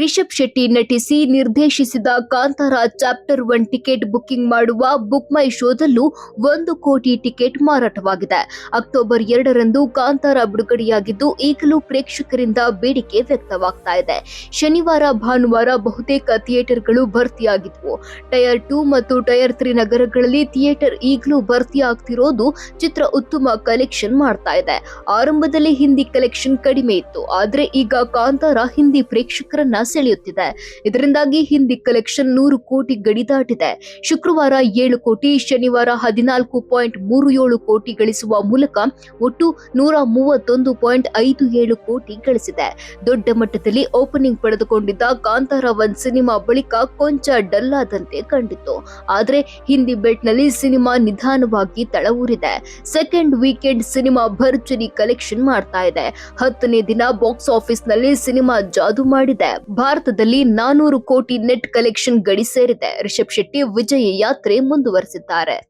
ರಿಷಬ್ ಶೆಟ್ಟಿ ನಟಿಸಿ ನಿರ್ದೇಶಿಸಿದ Kantara chapter one ticket booking ಮಾಡುವ book my ಶೋದಲ್ಲೂ ಒಂದು ಕೋಟಿ ಟಿಕೆಟ್ ಮಾರಾಟವಾಗಿದೆ. ಅಕ್ಟೋಬರ್ ಎರಡರಂದು ಕಾಂತಾರ ಬಿಡುಗಡೆಯಾಗಿದ್ದು ಈಗಲೂ ಪ್ರೇಕ್ಷಕರಿಂದ ಬೇಡಿಕೆ ವ್ಯಕ್ತವಾಗ್ತಾ ಇದೆ. ಶನಿವಾರ, ಭಾನುವಾರ ಬಹುತೇಕ ಥಿಯೇಟರ್ಗಳು ಭರ್ತಿಯಾಗಿದ್ವು. ಟೈರ್ ಟೂ ಮತ್ತು ಟೈರ್ ತ್ರೀ ನಗರಗಳಲ್ಲಿ ಥಿಯೇಟರ್ ಈಗಲೂ ಭರ್ತಿಯಾಗ್ತಿರೋದು ಚಿತ್ರ ಉತ್ತಮ ಕಲೆಕ್ಷನ್ ಮಾಡ್ತಾ ಇದೆ. ಆರಂಭದಲ್ಲಿ ಹಿಂದಿ ಕಲೆಕ್ಷನ್ ಕಡಿಮೆ ಇತ್ತು. ಆದರೆ ಈಗ ಕಾಂತಾರ ಹಿಂದಿ ಪ್ರೇಕ್ಷಕರನ್ನ ಸೆಳೆಯುತ್ತಿದೆ. ಇದರಿಂದಾಗಿ ಹಿಂದಿ ಕಲೆಕ್ಷನ್ ನೂರು ಕೋಟಿ ಗಡಿ ದಾಟಿದೆ. ಶುಕ್ರವಾರ ಏಳು ಕೋಟಿ, ಶನಿವಾರ ಹದಿನಾಲ್ಕು ಪಾಯಿಂಟ್ ಮೂರು ಏಳು ಕೋಟಿ ಗಳಿಸುವ ಮೂಲಕ ಒಟ್ಟು ನೂರ ಮೂವತ್ತೊಂದು ಪಾಯಿಂಟ್ ಐದು ಏಳು ಕೋಟಿ ಗಳಿಸಿದೆ. ದೊಡ್ಡ ಮಟ್ಟದಲ್ಲಿ ಓಪನಿಂಗ್ ಪಡೆದುಕೊಂಡಿದ್ದ ಕಾಂತಾರ ಒನ್ ಸಿನಿಮಾ ಬಳಿಕ ಕೊಂಚ ಡಲ್ ಆದಂತೆ ಕಂಡಿತ್ತು. ಆದರೆ ಹಿಂದಿ ಬೆಟ್ನಲ್ಲಿ ಸಿನಿಮಾ ನಿಧಾನವಾಗಿ ತಳವೂರಿದೆ. ಸೆಕೆಂಡ್ ವೀಕೆಂಡ್ ಸಿನಿಮಾ ಭರ್ಜರಿ ಕಲೆಕ್ಷನ್ ಮಾಡ್ತಾ ಇದೆ. ಹತ್ತನೇ ದಿನ ಬಾಕ್ಸ್ ಆಫೀಸ್ನಲ್ಲಿ ಸಿನಿಮಾ ಜಾದು ಮಾಡಿದೆ. ಭಾರತದಲ್ಲಿ ನಾನೂರು ಕೋಟಿ ನೆಟ್ ಕಲೆಕ್ಷನ್ ಗಡಿ ಸೇರಿದೆ. ರಿಷಬ್ ಶೆಟ್ಟಿ ವಿಜಯ ಯಾತ್ರೆ ಮುಂದುವರೆಸಿದ್ದಾರೆ.